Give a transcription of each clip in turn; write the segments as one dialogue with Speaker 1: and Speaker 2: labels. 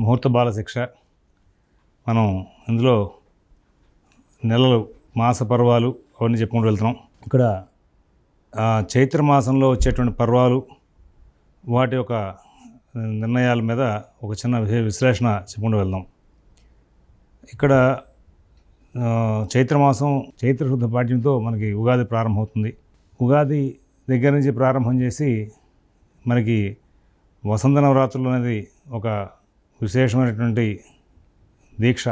Speaker 1: ముహూర్త బాల శిక్ష మనం ఇందులో నెలలు మాస పర్వాలు అవన్నీ చెప్పుకుంటూ వెళ్తున్నాం. ఇక్కడ చైత్ర మాసంలో వచ్చేటువంటి పర్వాలు వాటి యొక్క నిర్ణయాల మీద ఒక చిన్న విశ్లేషణ చెప్పుకుంటూ వెళ్దాం. ఇక్కడ చైత్ర చైత్రమాసం చైత్ర శుద్ధ పాఠ్యంతో మనకి ఉగాది ప్రారంభమవుతుంది. ఉగాది దగ్గర నుంచి ప్రారంభం చేసి మనకి వసంత నవరాత్రులు అనేది ఒక విశేషమైనటువంటి దీక్ష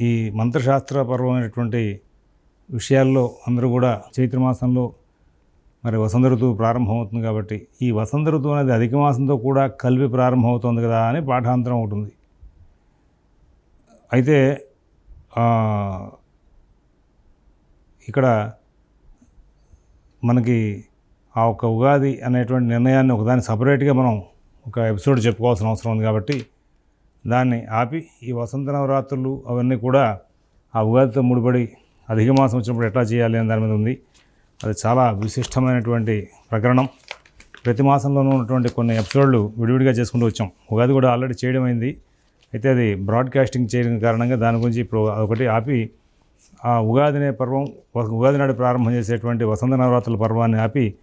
Speaker 1: ఈ మంత్రశాస్త్రపరమైనటువంటి విషయాల్లో అందరూ కూడా చైత్రమాసంలో మరి వసంత ఋతువు ప్రారంభమవుతుంది కాబట్టి ఈ వసంత ఋతువు అనేది అధిక మాసంతో కూడా కలిపి ప్రారంభమవుతుంది కదా అని పాఠాంతరం ఉంటుంది అయితే ఇక్కడ మనకి ఆ ఒక ఉగాది అనేటువంటి నిర్ణయాన్ని ఒకదాన్ని సపరేట్గా మనం ఒక ఎపిసోడ్ చెప్పుకోవాల్సిన అవసరం ఉంది కాబట్టి దాన్ని ఆపి ఈ వసంత నవరాత్రులు అవన్నీ కూడా ఆ ఉగాదితో ముడిపడి అధిక మాసం వచ్చినప్పుడు ఎట్లా చేయాలి అని దాని మీద ఉంది. అది చాలా విశిష్టమైనటువంటి ప్రకరణం. ప్రతి మాసంలోనూ ఉన్నటువంటి కొన్ని ఎపిసోడ్లు విడివిడిగా చేసుకుంటూ వచ్చాం. ఉగాది కూడా ఆల్రెడీ చేయడం అయింది. అయితే అది బ్రాడ్కాస్టింగ్ చేయడం కారణంగా దాని గురించి ఇప్పుడు ఒకటి ఆపి ఆ ఉగాది అనే పర్వం ఉగాది నాడు ప్రారంభం చేసేటువంటి వసంత నవరాత్రుల పర్వాన్ని ఆపి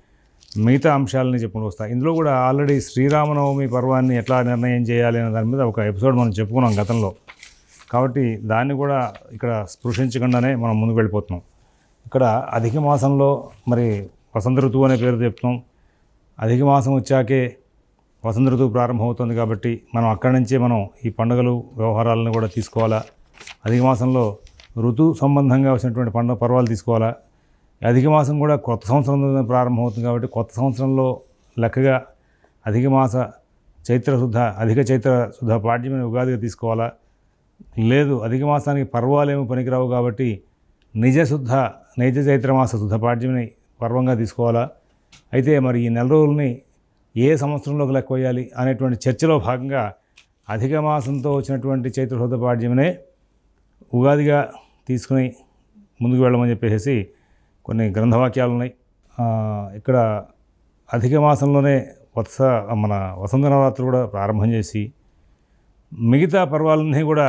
Speaker 1: మిగతా అంశాలని చెప్పుకుంటూ వస్తాయి ఇందులో కూడా ఆల్రెడీ శ్రీరామనవమి పర్వాన్ని ఎట్లా నిర్ణయం చేయాలి అనే దాని మీద ఒక ఎపిసోడ్ మనం చెప్పుకున్నాం గతంలో. కాబట్టి దాన్ని కూడా ఇక్కడ స్పృశించకుండానే మనం ముందుకు వెళ్ళిపోతున్నాం. ఇక్కడ అధిక మాసంలో మరి వసంత ఋతువు అనే పేరు చెప్తున్నాం అధిక మాసం వచ్చాకే వసంత ఋతువు ప్రారంభమవుతుంది కాబట్టి మనం అక్కడి నుంచే మనం ఈ పండుగలు వ్యవహారాలను కూడా తీసుకోవాలా? అధిక మాసంలో ఋతు సంబంధంగా వచ్చినటువంటి పండుగ పర్వాలు తీసుకోవాలా? అధిక మాసం కూడా కొత్త సంవత్సరం ప్రారంభమవుతుంది కాబట్టి కొత్త సంవత్సరంలో లెక్కగా అధిక మాస చైత్ర శుద్ధ అధిక చైత్ర శుద్ధ పాడ్యమైన ఉగాదిగా తీసుకోవాలా? లేదు అధిక మాసానికి పర్వాలేమీ పనికిరావు కాబట్టి నిజ శుద్ధ నైజ చైత్ర మాస శుద్ధ పాడ్యమిని పర్వంగా తీసుకోవాలా? అయితే మరి ఈ నెల రోజుల్ని ఏ సంవత్సరంలోకి లెక్క వేయాలి అనేటువంటి చర్చలో భాగంగా అధిక మాసంతో వచ్చినటువంటి చైత్ర శుద్ధ పాఠ్యమనే ఉగాదిగా తీసుకుని ముందుకు వెళ్ళమని చెప్పేసి కొన్ని గ్రంథవాక్యాలు ఉన్నాయి. ఇక్కడ అధిక మాసంలోనే వత్స మన వసంత నవరాత్రులు కూడా ప్రారంభం చేసి మిగతా పర్వాలన్నీ కూడా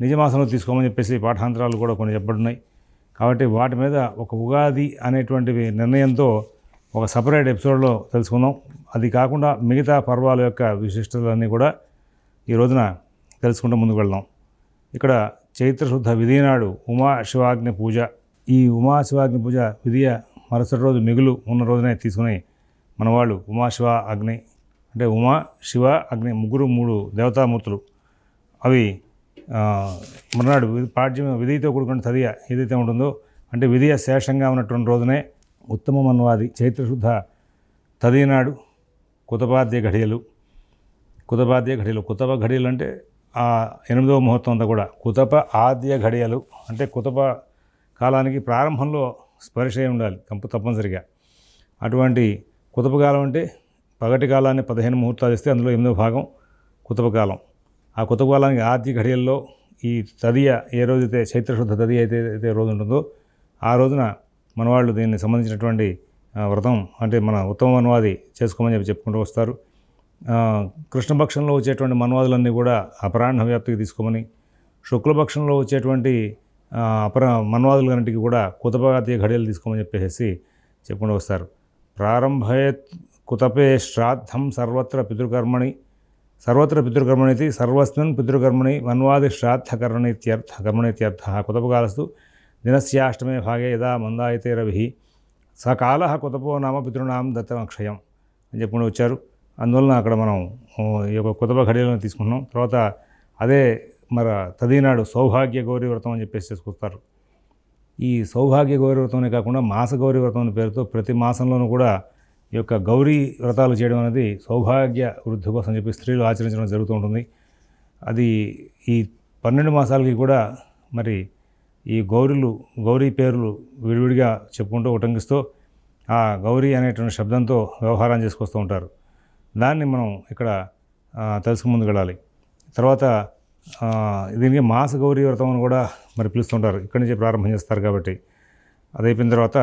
Speaker 1: నిజమాసంలో తీసుకోమని చెప్పేసి పాఠాంతరాలు కూడా కొన్ని చెప్పబడున్నాయి. కాబట్టి వాటి మీద ఒక ఉగాది అనేటువంటి నిర్ణయంతో ఒక సపరేట్ ఎపిసోడ్లో తెలుసుకుందాం. అది కాకుండా మిగతా పర్వాల యొక్క విశిష్టతలన్నీ కూడా ఈ రోజున తెలుసుకుంటూ ముందుకు వెళ్దాం. ఇక్కడ చైత్రశుద్ధ విధి నాడు ఉమా శివాగ్ని పూజ. ఈ ఉమా శివాగ్ని పూజ ఉదయ మరుసటి రోజు మిగులు ఉన్న రోజునే తీసుకుని మన వాళ్ళు ఉమా శివ అగ్ని అంటే ఉమా శివ అగ్ని ముగ్గురు మూడు దేవతామూర్తులు. అవి మర్నాడు వి- పాడ్యం విధితో కూడుకున్న తదియ ఏదైతే ఉంటుందో అంటే విధియ శేషంగా ఉన్నటువంటి రోజునే ఉత్తమ మన్వాది చైత్రశుద్ధ తదినాడు కుతపాద్య ఘడియలు. కుతపాద్య ఘడియలు కుతప ఘడియలు అంటే ఆ ఎనిమిదవ ముహూర్తం అంతా కూడా కుతప ఆద్య ఘడియలు అంటే కుతప కాలానికి ప్రారంభంలో స్పర్శ అయి ఉండాలి కంపు తప్పనిసరిగా. అటువంటి కుతపకాలం అంటే పగటి కాలాన్ని పదిహేను ముహూర్తాలు ఇస్తే అందులో ఎనిమిదో భాగం కుతపకాలం ఆ కుతపకాలానికి ఆద్య ఘడియల్లో ఈ తదియ ఏ రోజైతే చైత్రశుద్ధ తదియ అయితే అయితే రోజు ఉంటుందో ఆ రోజున మనవాళ్ళు దీన్ని సంబంధించినటువంటి వ్రతం అంటే మన ఉత్తమ మన్వాది చేసుకోమని చెప్పి చెప్పుకుంటూ వస్తారు. కృష్ణపక్షంలో వచ్చేటువంటి మన్వాదులన్నీ కూడా అపరాహ్న వ్యాప్తికి తీసుకోమని శుక్లపక్షంలో వచ్చేటువంటి అపర మన్వాదులన్నింటికి కూడా కుతపాతీయ ఘడియలు తీసుకోమని చెప్పేసి చెప్పుకుంటూ వస్తారు. ప్రారంభే కుతపే శ్రాద్ధం సర్వత్ర పితృకర్మణి సర్వత్ర పితృకర్మణితి సర్వస్మిన్ పితృకర్మణి మన్వాది శ్రాద్ధకర్మణిత్యర్థ కర్మణిత్యర్థ కుతపకాలస్తు దినస్యాష్టమే భాగే యదా మందాయితే రవి సకాల కుతపో నామ పితృనాం దత్తమక్షయం అని చెప్పుకుంటూ వచ్చారు. అందువలన అక్కడ మనం ఈ యొక్క కుతప ఘడియలను తీసుకున్నాం. తర్వాత అదే మరి తదినాడు సౌభాగ్య గౌరీ వ్రతం అని చెప్పేసి చేసుకొస్తారు ఈ సౌభాగ్య గౌరీ వ్రతమే కాకుండా మాస గౌరీ వ్రతం అనే పేరుతో ప్రతి మాసంలోనూ కూడా ఈ యొక్క గౌరీ వ్రతాలు చేయడం అనేది సౌభాగ్య వృద్ధి కోసం చెప్పి స్త్రీలు ఆచరించడం జరుగుతూ ఉంటుంది. అది ఈ పన్నెండు మాసాలకి కూడా మరి ఈ గౌరీలు గౌరీ పేర్లు విడివిడిగా చెప్పుకుంటూ ఉటంకిస్తూ ఆ గౌరీ అనేటువంటి శబ్దంతో వ్యవహారం చేసుకొస్తూ ఉంటారు. దాన్ని మనం ఇక్కడ తెలుసుకు ముందుకు వెళ్ళాలి. తర్వాత దీనికి మాస గౌరీ వ్రతం అని కూడా మరి పిలుస్తుంటారు. ఇక్కడి నుంచి ప్రారంభం చేస్తారు కాబట్టి. అది అయిపోయిన తర్వాత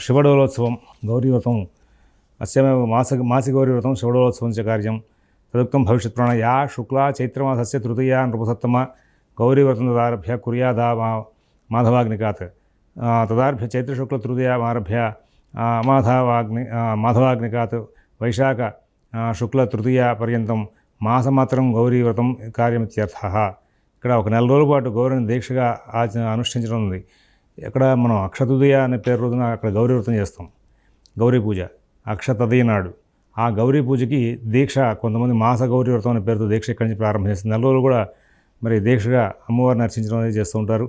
Speaker 1: శివడోలోత్సవం గౌరీ వ్రతం అస్యమే మాస మాసి గౌరీ వ్రతం శివడోలోత్సవం కార్యం. తదుక్తం భవిష్యత్ ప్రాణ యా శుక్ల చైత్రమాసస్య తృతీయ నృపసత్తమ గౌరీవ్రతం తదారభ్య కుర్యాదా మా మాధవాగ్నికాత్. తదారభ్య చైత్రశుక్ల తృతీయమారభ్య ఆ, మాధవాగ్ని మాధవాగ్నికాత్ వైశాఖ శుక్ల తృతీయ పర్యంతం మాసమాత్రం గౌరీవ్రతం కార్యమిత్యర్థ. ఇక్కడ ఒక నెల రోజుల పాటు గౌరీని దీక్షగా ఆచ అనుష్ఠించడం ఉంది. ఇక్కడ మనం అక్షతృతీయ అనే పేరు రోజున అక్కడ గౌరీ వ్రతం చేస్తాం. గౌరీ పూజ అక్షతదయ నాడు. ఆ గౌరీ పూజకి దీక్ష కొంతమంది మాస గౌరీ వ్రతం అనే పేరుతో దీక్ష ఇక్కడి నుంచి ప్రారంభం చేస్తుంది నెల రోజులు కూడా మరి దీక్షగా అమ్మవారిని అర్చించడం అనేది చేస్తూ ఉంటారు.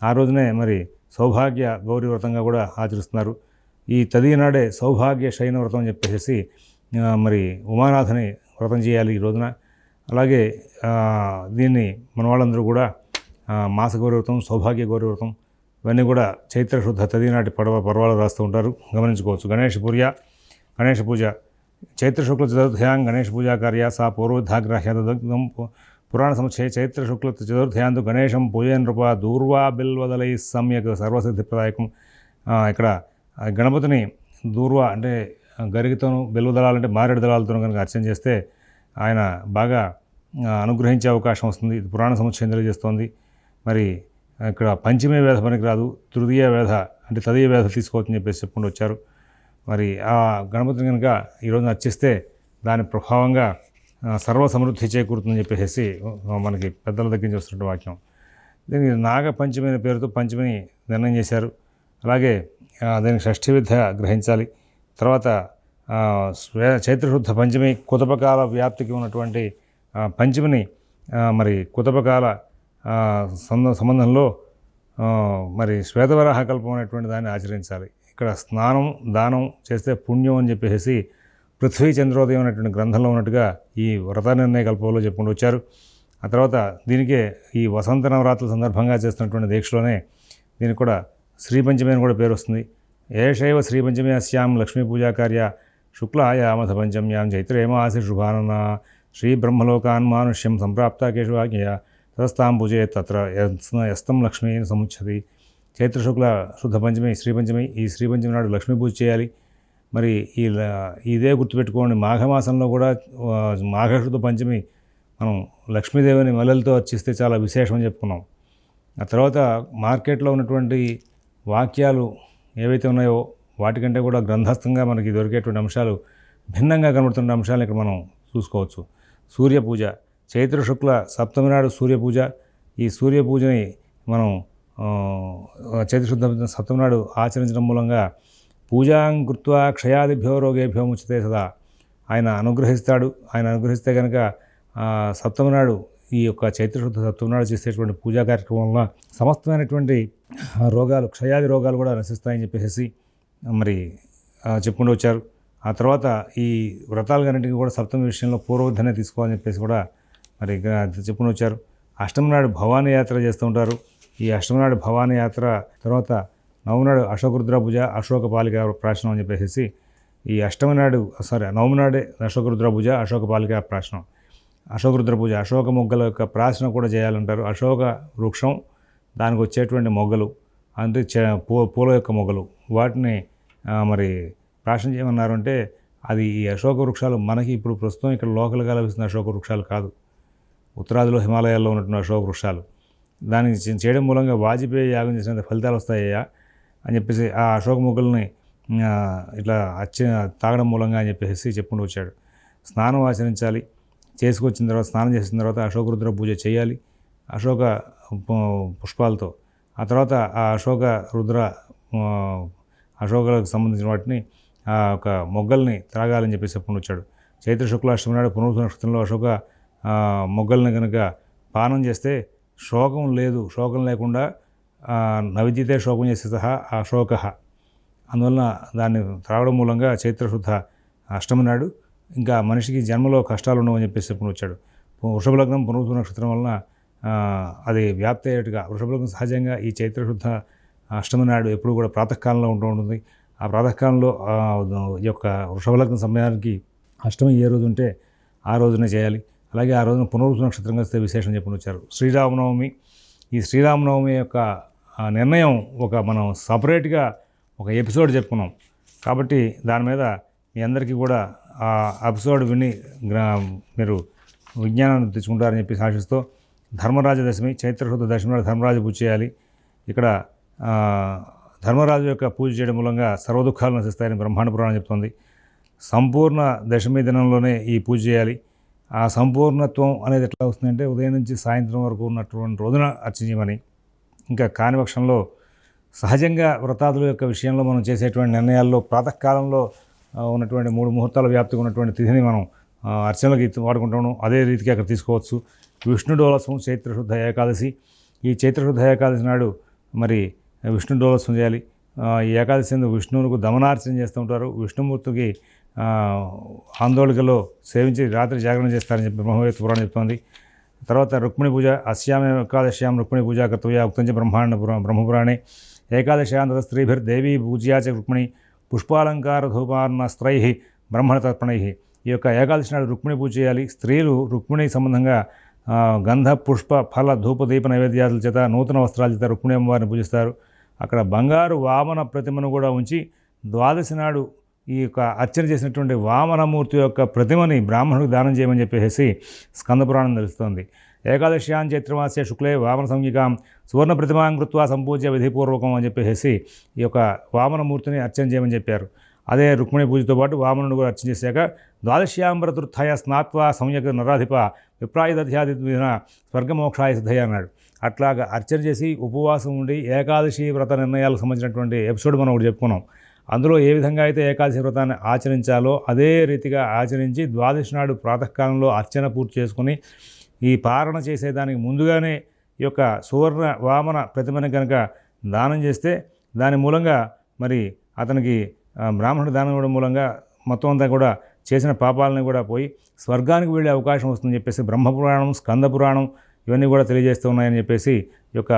Speaker 1: ఆ రోజునే మరి సౌభాగ్య గౌరీ వ్రతంగా కూడా ఆచరిస్తున్నారు. ఈ తదియనాడే సౌభాగ్య శయన వ్రతం అని చెప్పేసి మరి ఉమానాథని వ్రతం చేయాలి ఈ రోజున. అలాగే దీన్ని మన వాళ్ళందరూ కూడా మాస గౌరీ సౌభాగ్య గౌరీ ఇవన్నీ కూడా చైత్ర శుద్ధ తది నాటి పడవ పర్వాలు రాస్తూ ఉంటారు. గమనించుకోవచ్చు. గణేష్ పూర్య గణేష పూజ. చైత్ర శుక్ల చతుర్థయాం గణేష్ పూజా కార్య సా పూర్వధాగ్రాహ్యదం పురాణ సముచ్చయ చైత్ర శుక్ల చతుర్థయాందు గణేశం పూజన రూప దూర్వా బిల్వదలై సమ్యక్ సర్వసిద్ధిప్రదాయకం. ఆ, ఇక్కడ గణపతిని దూర్వా అంటే గరిగితోనూ బెల్వదళాలంటే మారేడు దళాలతోనూ కనుక అర్చన చేస్తే ఆయన బాగా అనుగ్రహించే అవకాశం వస్తుంది. ఇది పురాణ సంవత్సరం తెలియజేస్తోంది. మరి ఇక్కడ పంచమే వేధ పనికిరాదు తృతీయ వేధ అంటే తదీయ వేధ తీసుకోవచ్చని చెప్పేసి చెప్పుకుంటూ వచ్చారు. మరి ఆ గణపతిని కనుక ఈరోజు అర్చిస్తే దాని ప్రభావంగా సర్వ సమృద్ధి చేకూరుతుందని చెప్పేసి మనకి పెద్దల దగ్గర నుంచి వస్తున్న వాక్యం. దీనికి నాగ అనే పేరుతో పంచమిని నిర్ణయం చేశారు. అలాగే ఆ, దీనికి షష్ఠి విద్య గ్రహించాలి. తర్వాత శ్వే- చైత్రశుద్ధ పంచమి కుతపకాల వ్యాప్తికి ఉన్నటువంటి పంచమిని మరి కుతపకాల సంబంధంలో మరి శ్వేతవరాహ కల్పం అనేటువంటి దాన్ని ఆచరించాలి. ఇక్కడ స్నానం దానం చేస్తే పుణ్యం అని చెప్పేసి పృథ్వీ చంద్రోదయం అనేటువంటి గ్రంథంలో ఉన్నట్టుగా ఈ వ్రత నిర్ణయ కల్పంలో చెప్పుకుంటూ వచ్చారు. ఆ తర్వాత దీనికే ఈ వసంత నవరాత్రుల సందర్భంగా చేస్తున్నటువంటి దీక్షలోనే దీనికి కూడా శ్రీపంచమి అని కూడా పేరు వస్తుంది. ఏషైవ శ్రీపంచమి అస్యాం లక్ష్మీ పూజా కార్య శుక్లాయామథ పంచమ్యాం చైత్రేమాసి శుభానన శ్రీ సంప్రాప్త కేశవాజ్ఞయ తదస్తాం పూజే తత్ర యస్తం లక్ష్మీ సముచ్చతి చైత్ర శుక్ల శుద్ధ పంచమి శ్రీపంచమి ఈ శ్రీపంచమి నాడు లక్ష్మీ పూజ చేయాలి. మరి ఈ ల- ఇదే గుర్తుపెట్టుకోండి మాఘమాసంలో కూడా మాఘశుద్ధ పంచమి మనం లక్ష్మీదేవిని మల్లెలతో అర్చిస్తే చాలా విశేషం అని చెప్పుకున్నాం. ఆ తర్వాత మార్కెట్లో ఉన్నటువంటి వాక్యాలు ఏవైతే ఉన్నాయో వాటికంటే కూడా గ్రంథస్థంగా మనకి దొరికేటువంటి అంశాలు భిన్నంగా కనబడుతున్న అంశాలను ఇక్కడ మనం చూసుకోవచ్చు. సూర్య పూజ చైత్ర శుక్ల సప్తమి నాడు సూర్య పూజ ఈ సూర్య పూజని మనం చైత్రశుద్ధ చైత్ర శుద్ధ సప్తమి నాడు ఆచరించడం మూలంగా పూజాం కృత్వా క్షయాదిభ్యో రోగేభ్యో ముచితే సదా. ఆయన అనుగ్రహిస్తాడు. ఆయన అనుగ్రహిస్తే కనుక సప్తమి నాడు ఈ యొక్క చైత్రశుద్ధ సప్తమి నాడు చేసేటువంటి పూజా కార్యక్రమం సమస్తమైనటువంటి రోగాలు క్షయాది రోగాలు కూడా నశిస్తాయని చెప్పేసి మరి చెప్పుకుంటూ వచ్చారు. ఆ తర్వాత ఈ వ్రతాలన్నింటికి కూడా సప్తమి విషయంలో పూర్వధనే తీసుకోవాలని చెప్పేసి కూడా మరి చెప్పుకుని వచ్చారు. అష్టమి నాడు భవానీ యాత్ర చేస్తూ ఉంటారు. ఈ అష్టమి నాడు భవానీ యాత్ర తర్వాత నవమినాడు అశోకరుద్ర పూజ అశోక పాలిక ప్రాశనం అని చెప్పేసి ఈ అష్టమి నాడు సారీ నవమినాడే అశోకరుద్ర పూజ అశోక పాలిక ప్రాశనం. అశోకరుద్ర పూజ అశోక మొగ్గల యొక్క ప్రాశనం కూడా చేయాలంటారు. అశోక వృక్షం దానికి వచ్చేటువంటి మొగ్గలు అంటే పూ పూల యొక్క మొగ్గలు. వాటిని మరి ప్రాశనం చేయమన్నారు అంటే అది ఈ అశోక వృక్షాలు మనకి ఇప్పుడు ప్రస్తుతం ఇక్కడ లోకల్గా లభిస్తున్న అశోక వృక్షాలు కాదు. ఉత్తరాదిలో హిమాలయాల్లో ఉన్నటువంటి అశోక వృక్షాలు. దానికి చేయడం మూలంగా వాజ్పేయి యాగం చేసినంత ఫలితాలు వస్తాయా అని చెప్పేసి ఆ అశోక మొగ్గల్ని ఇట్లా అచ్చి తాగడం మూలంగా అని చెప్పేసి చెప్పుకుంటూ వచ్చాడు. స్నానం ఆచరించాలి. చేసుకొచ్చిన తర్వాత స్నానం చేసిన తర్వాత అశోకరుద్ర పూజ చేయాలి. అశోక పుష్పాలతో. ఆ తర్వాత ఆ అశోక రుద్ర అశోకలకు సంబంధించిన వాటిని ఆ ఒక మొగ్గల్ని త్రాగాలని చెప్పేసి చెప్పుకుని వచ్చాడు చైత్ర శుక్లాష్టమి నాడు పునరుద్ధ నక్షత్రంలో అశోక మొగ్గల్ని కనుక పానం చేస్తే శోకం లేదు. శోకం లేకుండా ఆ, నవిద్యతే శోకం చేసే సహా అశోక. అందువలన దాన్ని త్రాగడం మూలంగా చైత్రశుద్ధ అష్టమి నాడు ఇంకా మనిషికి జన్మలో కష్టాలు ఉండవని చెప్పేసి చెప్పుకుని వచ్చాడు వృషభ లగ్నం పునరుద్ధ నక్షత్రం వలన అది వ్యాప్తి అయ్యేట్టుగా వృషభ సహజంగా ఈ చైత్రశుద్ధ అష్టమి నాడు ఎప్పుడు కూడా ప్రాతకాలంలో ఉంటూ ఉంటుంది. ఆ ప్రాతకాలంలో ఈ యొక్క వృషభలగ్న సమయానికి అష్టమి ఏ రోజు ఉంటే ఆ రోజునే చేయాలి. అలాగే ఆ రోజున పునరుద్ధ నక్షత్రంగా వస్తే విశేషం చెప్పుకుని వచ్చారు. శ్రీరామనవమి ఈ శ్రీరామనవమి యొక్క నిర్ణయం ఒక మనం సపరేట్గా ఒక ఎపిసోడ్ చెప్పుకున్నాం. కాబట్టి దాని మీద మీ అందరికీ కూడా ఆ ఎపిసోడ్ విని గ్రా- మీరు విజ్ఞానాన్ని తెచ్చుకుంటారని చెప్పి ఆశిస్తూ ధర్మరాజ దశమి చైత్రశుద్ధ దశమి ధర్మరాజు పూజ చేయాలి. ఇక్కడ ధర్మరాజు యొక్క పూజ చేయడం మూలంగా సర్వదుఖాలు నశిస్తాయని బ్రహ్మాండ పురాణం చెప్తుంది. సంపూర్ణ దశమి దినంలోనే ఈ పూజ చేయాలి. ఆ సంపూర్ణత్వం అనేది ఎట్లా వస్తుందంటే ఉదయం నుంచి సాయంత్రం వరకు ఉన్నటువంటి రోజున అర్చించమని. ఇంకా కాని పక్షంలో సహజంగా వ్రతాదుల యొక్క విషయంలో మనం చేసేటువంటి నిర్ణయాల్లో ప్రాతకాలంలో ఉన్నటువంటి మూడు ముహూర్తాల వ్యాప్తిగా ఉన్నటువంటి తిథిని మనం అర్చనలకు వాడుకుంటాము అదే రీతికి అక్కడ తీసుకోవచ్చు. విష్ణుడోలసం చైత్రశుద్ధ ఏకాదశి. ఈ చైత్రశుద్ధ ఏకాదశి నాడు మరి విష్ణుడోలసం చేయాలి. ఈ ఏకాదశి విష్ణువుకు దమనార్చన చేస్తూ ఉంటారు. విష్ణుమూర్తికి ఆందోళికలో సేవించి రాత్రి జాగరణ చేస్తారని చెప్పి బ్రహ్మవేత్త పురాణం చెప్తోంది. తర్వాత రుక్మిణి పూజ అస్యామ ఏకాదశ్యాం రుక్మిణి పూజ కర్తవ్య ఉక్తంచ బ్రహ్మాండ బ్రహ్మపురాణే. ఏకాదశ్యాం తత స్త్రీభిర్దేవీ పూజ్యా రుక్మిణి పుష్పాలంకార ధూపార్ణస్త్రై బ్రహ్మణ తర్పణై. ఈ యొక్క ఏకాదశి నాడు రుక్మిణి పూజ చేయాలి. స్త్రీలు రుక్మిణి సంబంధంగా గంధ పుష్ప ఫల ధూప దీప నైవేద్యాల చేత నూతన వస్త్రాల చేత రుక్మిణి అమ్మవారిని పూజిస్తారు. అక్కడ బంగారు వామన ప్రతిమను కూడా ఉంచి ద్వాదశి నాడు ఈ యొక్క అర్చన చేసినటువంటి వామనమూర్తి యొక్క ప్రతిమని బ్రాహ్మణుడికి దానం చేయమని చెప్పేసి స్కందపురాణం తెలుస్తోంది. ఏకాదశ్యాం చైత్రమాస్య శుక్లే వామన సంజ్ఞికాం సువర్ణ ప్రతిమాం కృత్వా సంపూజ్య విధిపూర్వకం అని చెప్పేసి ఈ యొక్క వామనమూర్తిని అర్చన చేయమని చెప్పారు. అదే రుక్మిణి పూజతో పాటు వామనుడు కూడా అర్చన చేశాక ద్వాదశ్యాంబరతృత్థయ స్నాత్వ సంయక నరాధిప విప్రాయుధ్యాది స్వర్గమోక్షాయ సిద్ధయ్య అన్నాడు. అట్లాగా అర్చన చేసి ఉపవాసం ఉండి ఏకాదశి వ్రత నిర్ణయాలకు సంబంధించినటువంటి ఎపిసోడ్ మనం ఒకటి చెప్పుకున్నాం. అందులో ఏ విధంగా అయితే ఏకాదశి వ్రతాన్ని ఆచరించాలో అదే రీతిగా ఆచరించి ద్వాదశి నాడు ప్రాతకాలంలో అర్చన పూర్తి చేసుకుని ఈ పారణ చేసేదానికి ముందుగానే ఈ యొక్క సువర్ణ వామన ప్రతిమని కనుక దానం చేస్తే దాని మూలంగా మరి అతనికి బ్రాహ్మణుడు దానం ఇవ్వడం మూలంగా మొత్తం అంతా కూడా చేసిన పాపాలని కూడా పోయి స్వర్గానికి వెళ్ళే అవకాశం వస్తుందని చెప్పేసి బ్రహ్మపురాణం స్కంద పురాణం ఇవన్నీ కూడా తెలియజేస్తూ ఉన్నాయని చెప్పేసి ఈ యొక్క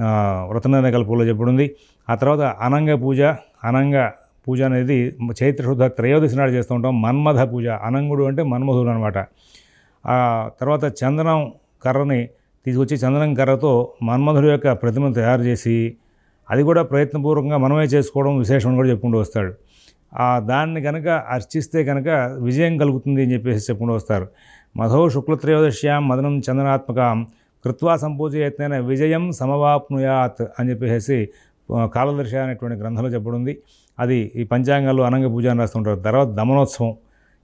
Speaker 1: ఆ, వ్రతనిర్ణయ కల్పంలో చెప్పుడుంది. ఆ తర్వాత అనంగ పూజ అనంగ పూజ అనేది చైత్ర శుద్ధ త్రయోదశి నాడు చేస్తూ ఉంటాం. మన్మథ పూజ అనంగుడు అంటే మన్మధుడు అనమాట ఆ తర్వాత చందనం కర్రని తీసుకొచ్చి చందనం కర్రతో మన్మధుడు యొక్క ప్రతిమను తయారు చేసి అది కూడా ప్రయత్నపూర్వకంగా మనమే చేసుకోవడం విశేషం కూడా చెప్పుకుంటూ వస్తాడు. ఆ దాన్ని కనుక అర్చిస్తే కనుక విజయం కలుగుతుంది అని చెప్పేసి చెప్పుకుంటూ వస్తారు. మధో శుక్లత్రయోదశ్యాం మదనం చందనాత్మకం కృత్వా సంపూజయత్నైన విజయం సమవాప్నుయాత్ అని చెప్పేసి కాలదర్శ అనేటువంటి గ్రంథంలో చెప్పబడింది. అది ఈ పంచాంగాల్లో అనంగ పూజ అని రాస్తుంటారు. తర్వాత దమనోత్సవం.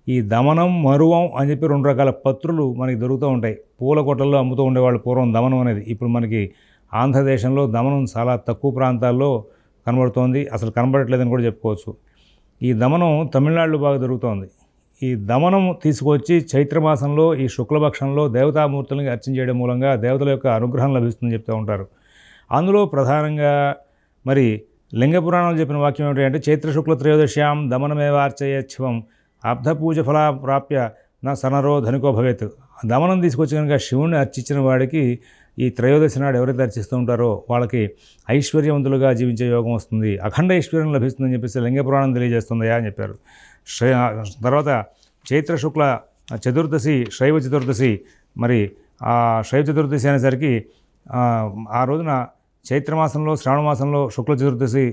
Speaker 1: ఈ దమనం మరువం అని చెప్పి రెండు రకాల పత్రులు మనకి దొరుకుతూ ఉంటాయి. పూల కొట్టల్లో అమ్ముతూ ఉండేవాళ్ళు పూర్వం దమనం అనేది. ఇప్పుడు మనకి ఆంధ్రదేశంలో దమనం చాలా తక్కువ ప్రాంతాల్లో కనబడుతోంది. అసలు కనబడట్లేదని కూడా చెప్పుకోవచ్చు. ఈ దమనం తమిళనాడులో బాగా జరుగుతోంది. ఈ దమనం తీసుకొచ్చి చైత్రమాసంలో ఈ శుక్లపక్షంలో దేవతామూర్తులను అర్చన చేయడం మూలంగా దేవతల యొక్క అనుగ్రహం లభిస్తుందని చెప్తూ ఉంటారు. అందులో ప్రధానంగా మరి లింగ పురాణాలు చెప్పిన వాక్యం ఏమిటంటే చైత్ర శుక్ల త్రయోదశ్యాం దమనమేవార్చయచ్ఛవం అబ్ధ పూజ ఫలా ప్రాప్య నా సనరో ధనికో భవేత్. దమనం తీసుకొచ్చి కనుక శివుణ్ణి అర్చించిన వాడికి ఈ త్రయోదశి నాడు ఎవరైతే అర్చిస్తూ ఉంటారో వాళ్ళకి ఐశ్వర్యవంతులుగా జీవించే యోగం వస్తుంది. అఖండ ఐశ్వర్యం లభిస్తుందని చెప్పేసి లింగ పురాణం తెలియజేస్తుందయా అని చెప్పారు. శ్రై తర్వాత చైత్ర శుక్ల చతుర్దశి శైవ చతుర్దశి మరి ఆ శైవ చతుర్దశి అనేసరికి ఆ, రోజున చైత్రమాసంలో శ్రావణమాసంలో శుక్ల చతుర్దశి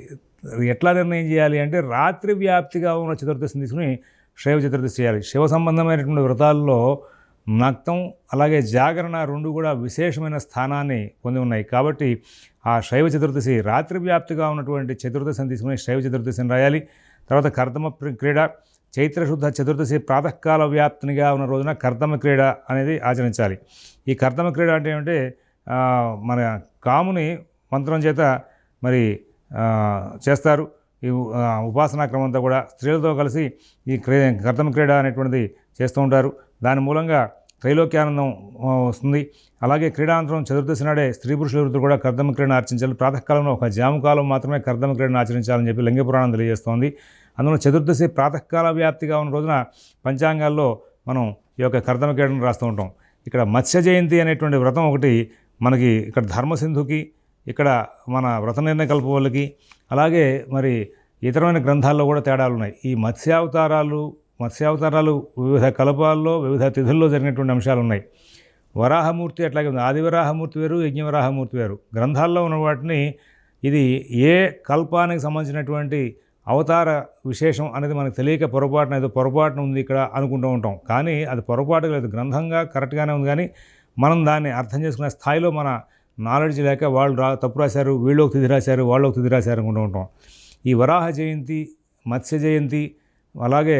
Speaker 1: ఎట్లా నిర్ణయం చేయాలి అంటే రాత్రి వ్యాప్తిగా ఉన్న చతుర్దశిని తీసుకుని శైవ చతుర్దశి చేయాలి. శివ సంబంధమైనటువంటి వ్రతాల్లో నక్తం అలాగే జాగరణ రెండు కూడా విశేషమైన స్థానాన్ని పొంది ఉన్నాయి. కాబట్టి ఆ శైవ చతుర్దశి రాత్రి వ్యాప్తిగా ఉన్నటువంటి చతుర్దశిని తీసుకుని శైవ చతుర్దశిని రాయాలి. తర్వాత కర్దమ క్రీడ చైత్రశుద్ధ చతుర్దశి ప్రాతకాల వ్యాప్తినిగా ఉన్న రోజున కర్దమ క్రీడ అనేది ఆచరించాలి. ఈ కర్దమ క్రీడ అంటే ఏమంటే? మన కాముని మంత్రం చేత మరి చేస్తారు. ఈ ఉపాసనా క్రమంతో కూడా స్త్రీలతో కలిసి ఈ క్రీ కర్తమ క్రీడ అనేటువంటిది చేస్తూ ఉంటారు. దాని మూలంగా త్రైలోక్యానందం వస్తుంది. అలాగే క్రీడానంతరం చతుర్దశి నాడే స్త్రీ పురుషుల కూడా కర్దమ క్రీడను ఆచరించాలి. ప్రాతకాలంలో ఒక జామకాలం మాత్రమే కర్దమ క్రీడను ఆచరించాలని చెప్పి లింగ పురాణం తెలియజేస్తోంది. అందులో చతుర్దశి ప్రాతకాల వ్యాప్తిగా ఉన్న రోజున పంచాంగాల్లో మనం ఈ యొక్క కర్దమ క్రీడను రాస్తూ ఉంటాం. ఇక్కడ మత్స్య జయంతి అనేటువంటి వ్రతం ఒకటి మనకి ఇక్కడ ధర్మసింధుకి ఇక్కడ మన వ్రత నిర్ణయ కల్ప వాళ్ళకి అలాగే మరి ఇతరమైన గ్రంథాల్లో కూడా తేడాలు ఉన్నాయి ఈ మత్స్యావతారాలు మత్స్యావతారాలు వివిధ కలపాల్లో వివిధ తిథుల్లో జరిగినటువంటి అంశాలు ఉన్నాయి వరాహమూర్తి అట్లాగే ఉంది. ఆదివరాహమూర్తి వేరు యజ్ఞవరాహమూర్తి వేరు. గ్రంథాల్లో ఉన్న వాటిని ఇది ఏ కల్పానికి సంబంధించినటువంటి అవతార విశేషం అనేది మనకు తెలియక పొరపాటున ఏదో పొరపాటున ఉంది ఇక్కడ అనుకుంటూ ఉంటాం. కానీ అది పొరపాటు లేదు. గ్రంథంగా కరెక్ట్గానే ఉంది కానీ మనం దాన్ని అర్థం చేసుకునే స్థాయిలో మన నాలెడ్జ్ లేక వాళ్ళు రా తప్పు రాశారు వీళ్ళు ఒక తిది రాశారు వాళ్ళు ఒక తిది రాశారు అనుకుంటూ ఉంటాం. ఈ వరాహ జయంతి మత్స్య జయంతి అలాగే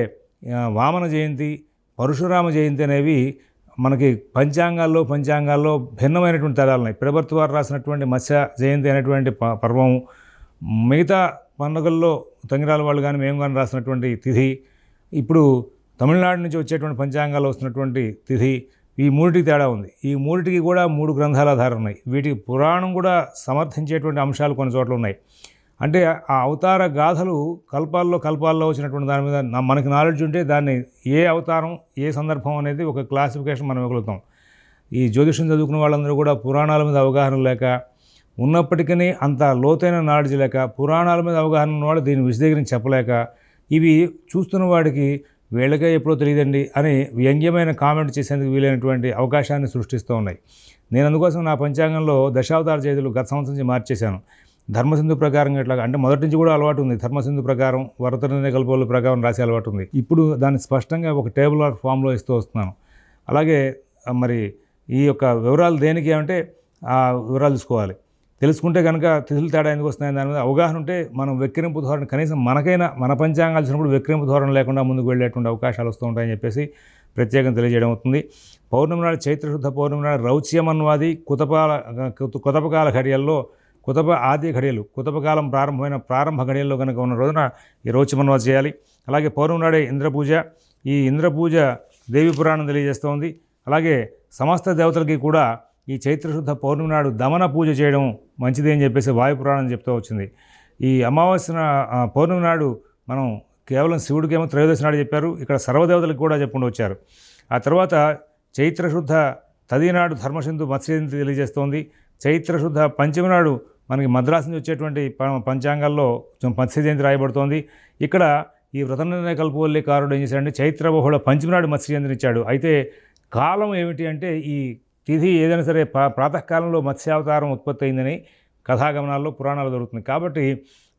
Speaker 1: వామన జయంతి పరశురామ జయంతి అనేవి మనకి పంచాంగాల్లో పంచాంగాల్లో భిన్నమైనటువంటి తేడాలు ఉన్నాయి. పిడబర్తి వారు రాసినటువంటి మత్స్య జయంతి అనేటువంటి ప- పర్వం మిగతా పండుగల్లో తంగిరాల వాళ్ళు కానీ మేము కానీ రాసినటువంటి తిథి ఇప్పుడు తమిళనాడు నుంచి వచ్చేటువంటి పంచాంగాల్లో వస్తున్నటువంటి తిథి ఈ మూడిటికి తేడా ఉంది. ఈ మూడిటికి కూడా మూడు గ్రంథాల ఆధారం ఉన్నాయి. వీటికి పురాణం కూడా సమర్థించేటువంటి అంశాలు కొన్ని చోట్ల ఉన్నాయి. అంటే ఆ అవతార గాథలు కల్పాల్లో కల్పాల్లో వచ్చినటువంటి దాని మీద మనకి నాలెడ్జ్ ఉంటే దాన్ని ఏ అవతారం ఏ సందర్భం అనేది ఒక క్లాసిఫికేషన్ మనం ఇవ్వగలుగుతాం. ఈ జ్యోతిషం చదువుకున్న వాళ్ళందరూ కూడా పురాణాల మీద అవగాహన లేక ఉన్నప్పటికీ అంత లోతైన నాలెడ్జ్ లేక పురాణాల మీద అవగాహన ఉన్న వాళ్ళు దీన్ని విశదీకరించి చెప్పలేక ఇవి చూస్తున్న వాడికి వీళ్ళకే ఎప్పుడో తెలియదండి అని వ్యంగ్యమైన కామెంట్ చేసేందుకు వీలైనటువంటి అవకాశాన్ని సృష్టిస్తూ ఉన్నాయి. నేను అందుకోసం నా పంచాంగంలో దశావతార చేతులు గత సంవత్సరం నుంచి మార్చేశాను. ధర్మసింధు ప్రకారం ఇట్లా అంటే మొదటి నుంచి కూడా అలవాటు ఉంది. ధర్మసింధు ప్రకారం వరతనే కల్పోల ప్రకారం రాసే అలవాటు ఉంది. ఇప్పుడు దాన్ని స్పష్టంగా ఒక టేబుల్ ఆఫ్ ఫామ్లో ఇస్తూ వస్తున్నాను. అలాగే మరి ఈ యొక్క వివరాలు దేనికి అంటే ఆ వివరాలు తీసుకోవాలి. తెలుసుకుంటే కనుక తిథులు తేడా ఎందుకు వస్తున్నాయి? దాని మీద అవగాహన ఉంటే మనం వెక్కిరింపు ధోరణి కనీసం మనకైనా మన పంచాంగాలు చిన్నప్పుడు వెక్కిరింపు ధోరణి లేకుండా ముందుకు వెళ్ళేటువంటి అవకాశాలు వస్తూ ఉంటాయని చెప్పేసి ప్రత్యేకంగా తెలియజేయడం అవుతుంది. పౌర్ణమి నాడు చైత్రశుద్ధ పౌర్ణమి నాడు రౌచ్యమన్వాది కుతపాల కుత- కుతపకాల ఘడియల్లో కుతప ఆది ఘడియలు కుతపకాలం ప్రారంభమైన ప్రారంభ ఘడియల్లో కనుక ఉన్న రోజున ఈ రౌచ్యమన్వాది చేయాలి. అలాగే పౌర్ణమి నాడే ఇంద్రపూజ. ఈ ఇంద్రపూజ దేవి పురాణం తెలియజేస్తోంది. అలాగే సమస్త దేవతలకి కూడా ఈ చైత్రశుద్ధ పౌర్ణమి నాడు దమన పూజ చేయడం మంచిది అని చెప్పేసి వాయు పురాణం చెప్తూ వచ్చింది. ఈ అమావాస్య పౌర్ణమి నాడు మనం కేవలం శివుడికేమో త్రయోదశి నాడు చెప్పారు. ఇక్కడ సర్వదేవతలకు కూడా చెప్పుకుంటూ వచ్చారు. ఆ తర్వాత చైత్రశుద్ధ తదినాడు ధర్మసింధు మత్స్యజయంతి తెలియజేస్తోంది. చైత్రశుద్ధ పంచమి నాడు మనకి మద్రాసు నుంచి వచ్చేటువంటి పంచాంగాల్లో మత్స్య జయంతి రాయబడుతోంది. ఇక్కడ ఈ వ్రత నిర్ణయ కారుడు ఏం చేశాడంటే చైత్ర బహుళ పంచమి నాడు మత్స్య జయంతిని ఇచ్చాడు. అయితే కాలం ఏమిటి అంటే ఈ తిథి ఏదైనా సరే ప్రాతకాలంలో మత్స్యావతారం ఉత్పత్తి అయిందని కథాగమనాల్లో పురాణాలు దొరుకుతుంది కాబట్టి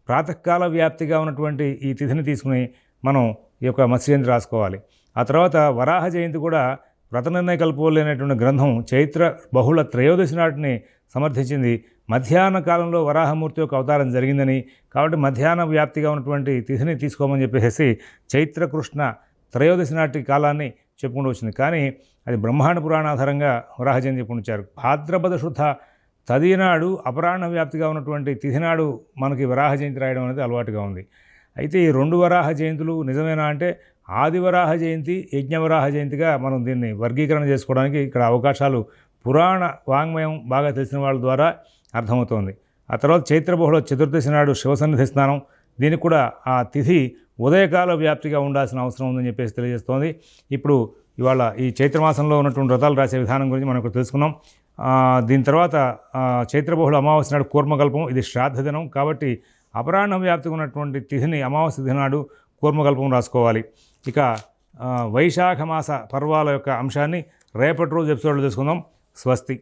Speaker 1: ప్రాతకాల వ్యాప్తిగా ఉన్నటువంటి ఈ తిథిని తీసుకుని మనం ఈ యొక్క మత్స్యజయంతి రాసుకోవాలి. ఆ తర్వాత వరాహ జయంతి కూడా వ్రతనిర్ణయ కల్పవల్లి అనేటువంటి గ్రంథం చైత్ర బహుళ త్రయోదశి నాటిని సమర్థించింది. మధ్యాహ్న కాలంలో వరాహమూర్తి యొక్క అవతారం జరిగిందని కాబట్టి మధ్యాహ్న వ్యాప్తిగా ఉన్నటువంటి తిథిని తీసుకోమని చెప్పేసి చైత్రకృష్ణ త్రయోదశి నాటి కాలాన్ని చెప్పుకుంటూ వచ్చింది. కానీ అది బ్రహ్మాండ పురాణ ఆధారంగా వరాహ జయంతి భాద్రపద శుద్ధ తదినాడు అపరాహ్న వ్యాప్తిగా ఉన్నటువంటి తిథినాడు మనకి వరాహ జయంతి రాయడం అనేది అలవాటుగా ఉంది. అయితే ఈ రెండు వరాహ జయంతులు నిజమేనా అంటే ఆది వరాహ జయంతి యజ్ఞవరాహ జయంతిగా మనం దీన్ని వర్గీకరణ చేసుకోవడానికి ఇక్కడ అవకాశాలు పురాణ వాంగ్మయం బాగా తెలిసిన వాళ్ళ ద్వారా అర్థమవుతోంది. ఆ తర్వాత చైత్రబహుళ చతుర్దశి నాడు శివసన్నిధి స్నానం. దీనికి కూడా ఆ తిథి ఉదయకాల వ్యాప్తిగా ఉండాల్సిన అవసరం ఉందని చెప్పేసి తెలియజేస్తోంది. ఇప్పుడు ఇవాళ ఈ చైత్రమాసంలో ఉన్నటువంటి వ్రతాలు రాసే విధానం గురించి మనం ఇక్కడ తెలుసుకున్నాం. దీని తర్వాత చైత్రబహుళ అమావాస్య నాడు కూర్మకల్పం. ఇది శ్రాద్ధ దినం కాబట్టి అపరాహ్నం వ్యాప్తిగా ఉన్నటువంటి తిథిని అమావాస్య దినాడు కూర్మకల్పం రాసుకోవాలి. ఇక వైశాఖ మాస పర్వాల యొక్క అంశాన్ని రేపటి రోజు ఎపిసోడ్లో తెలుసుకుందాం. स्वस्ति